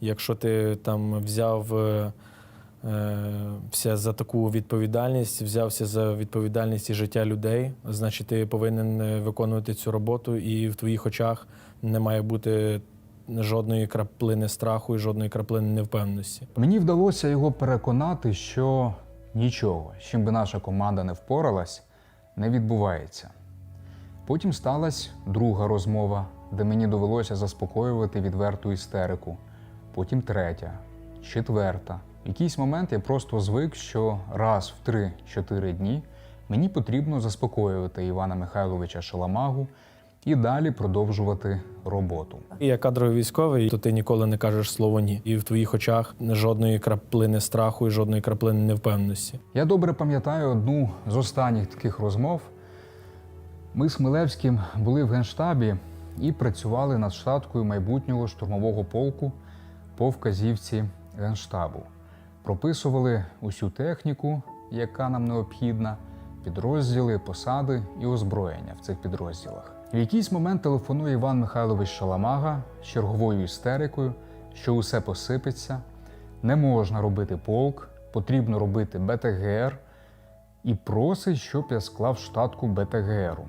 Якщо ти там взяв е, е, за таку відповідальність, взявся за відповідальність і життя людей, значить ти повинен е, виконувати цю роботу, і в твоїх очах не має бути жодної краплини страху і жодної краплини невпевненості. Мені вдалося його переконати, що нічого, з чим би наша команда не впоралась, не відбувається. Потім сталася друга розмова, де мені довелося заспокоювати відверту істерику. Потім третя, четверта. В якийсь момент я просто звик, що раз в 3-4 дні мені потрібно заспокоювати Івана Михайловича Шаламагу і далі продовжувати роботу. Як кадровий військовий, то ти ніколи не кажеш слово ні. І в твоїх очах жодної краплини страху і жодної краплини невпевненості. Я добре пам'ятаю одну з останніх таких розмов. Ми з Хмелевським були в генштабі і працювали над штаткою майбутнього штурмового полку по вказівці генштабу. Прописували усю техніку, яка нам необхідна, підрозділи, посади і озброєння в цих підрозділах. В якийсь момент телефонує Іван Михайлович Шаламага з черговою істерикою, що усе посипеться, не можна робити полк, потрібно робити БТГР, і просить, щоб я склав штатку БТГРу.